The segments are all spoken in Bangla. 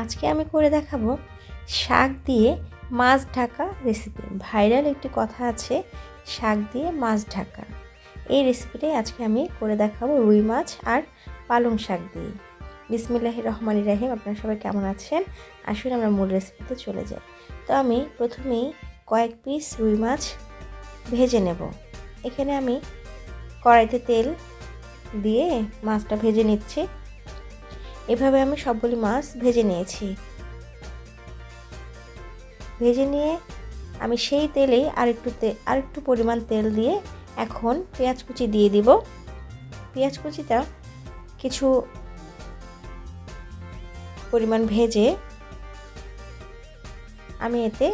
আজকে আমি করে দেখাবো শাক দিয়ে মাছ ঢাকা রেসিপি ভাইরাল একটি কথা আছে, শাক দিয়ে মাছ ঢাকা। এই রেসিপিটাই আজকে আমি করে দেখাবো রুই মাছ আর পালং শাক দিয়ে। বিসমিল্লাহ রহমান রাহিম, আপনারা সবাই কেমন আছেন? আসুন আমরা মূল রেসিপিতে চলে যাই। তো আমি প্রথমেই কয়েক পিস রুই মাছ ভেজে নেব। এখানে আমি কড়াইতে তেল দিয়ে মাছটা ভেজে নিচ্ছি। এভাবে আমি সবগুলি মাছ ভেজে নিয়েছি। ভেজে নিয়ে আমি সেই তেলেই আরেকটু আরেকটু পরিমাণ তেল দিয়ে এখন পেঁয়াজ কুচি দিয়ে দিব। পেঁয়াজ কুচিটা কিছু পরিমাণ ভেজে আমি এতে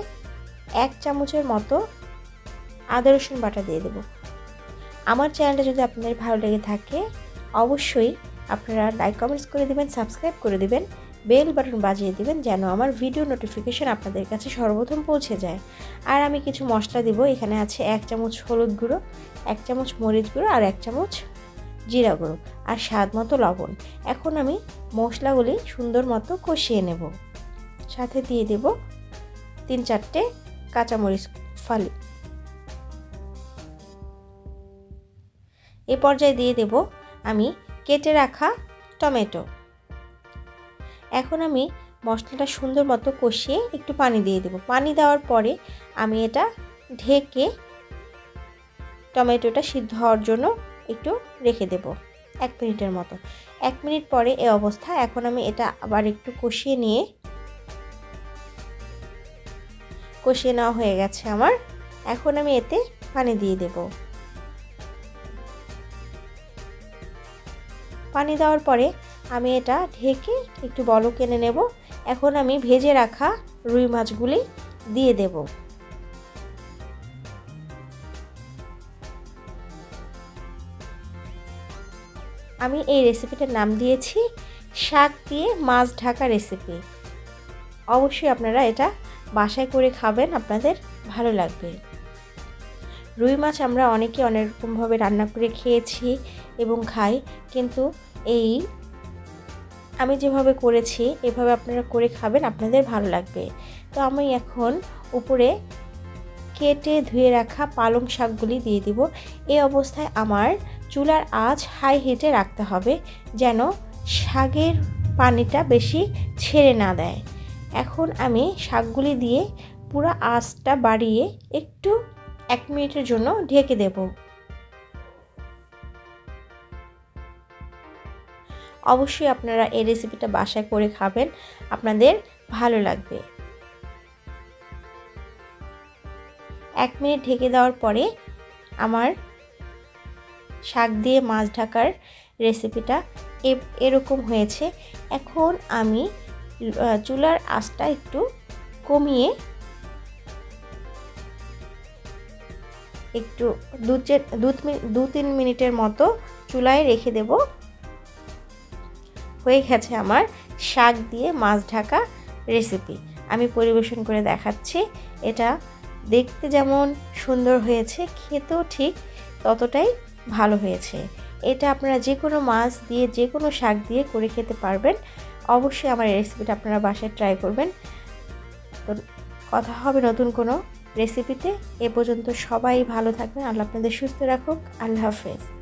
এক চামচের মতো আদা, রসুন বাটা দিয়ে দেব। আমার চ্যানেলটা যদি আপনাদের ভালো লেগে থাকে, অবশ্যই আপনারা লাইক কমেন্টস করে দিবেন সাবস্ক্রাইব করে দিবেন বেল বাটন বাজিয়ে দিবেন যেন আমার ভিডিও নোটিফিকেশন আপনাদের কাছে সর্বপ্রথম পৌঁছে যায়। আর আমি কিছু মশলা দিব, এখানে আছে এক চামচ হলুদ গুঁড়ো, এক চামচ মরিচ গুঁড়ো আর এক চামচ জিরা গুঁড়ো আর স্বাদ মতো লবণ। এখন আমি মশলাগুলি সুন্দর মতো কষিয়ে নেব। সাথে দিয়ে দেব তিন চারটে কাঁচামরিচ ফালি। এ পর্যায়ে দিয়ে দেব আমি কেটে রাখা টমেটো। এখন আমি মশলাটা সুন্দর মতো কষিয়ে একটু পানি দিয়ে দেব। পানি দেওয়ার পরে আমি এটা ঢেকে টমেটোটা সিদ্ধ হওয়ার জন্য একটু রেখে দেব এক মিনিটের মতো। এক মিনিট পরে এ অবস্থা। এখন আমি এটা আবার একটু কষিয়ে নিয়ে কষিয়ে নেওয়া হয়ে গেছে আমার। এখন আমি এতে পানি দিয়ে দেবো। পানি দেওয়ার পরে আমি এটা ঢেকে একটু বলক এনে নেব। এখন আমি ভেজে রাখা রুই মাছগুলি দিয়ে দেব। আমি এই রেসিপিটার নাম দিয়েছি, শাক দিয়ে মাছ ঢাকা রেসিপি। অবশ্যই আপনারা এটা বাসায় করে খাবেন, আপনাদের ভালো লাগবে। রুই মাছ আমরা অনেকে অনেক রকমভাবে রান্না করে খেয়েছি এবং খাই, কিন্তু এই আমি যেভাবে করেছি, এভাবে আপনারা করে খাবেন, আপনাদের ভালো লাগবে। তো আমি এখন উপরে কেটে ধুয়ে রাখা পালং শাকগুলি দিয়ে দিব। এই অবস্থায় আমার চুলার আঁচ হাই হিটে রাখতে হবে, যেন শাকের পানিটা বেশি ছেড়ে না দেয়। এখন আমি শাকগুলি দিয়ে পুরো আঁচটা বাড়িয়ে একটু এক মিনিটের জন্য ঢেকে দেব। অবশ্যই আপনারা এই রেসিপিটা বাসায় করে খাবেন। আপনাদের ভালো লাগবে। এক মিনিট ঢেকে দেওয়ার পরে আমার শাক দিয়ে মাছ ঢাকার রেসিপিটা এরকম হয়েছে। এখন আমি চুলার আঁচটা একটু কমিয়ে একটু দু দু তিন মিনিটের মতো চুলায় রেখে দেব। হয়ে গেছে আমার শাক দিয়ে মাছ ঢাকা রেসিপি আমি পরিবেশন করে দেখাচ্ছি। এটা দেখতে যেমন সুন্দর হয়েছে, খেতেও ঠিক ততটাই ভালো হয়েছে। এটা আপনারা যে কোনো মাছ দিয়ে যে কোনো শাক দিয়ে করে খেতে পারবেন। অবশ্যই আমার এই রেসিপিটা আপনারা বাসায় ট্রাই করবেন। তো কথা হবে নতুন কোনো রেসিপিতে। এ পর্যন্ত সবাই ভালো থাকবেন। আল্লাহ আপনাদের সুস্থ রাখুক। আল্লাহ হাফেজ।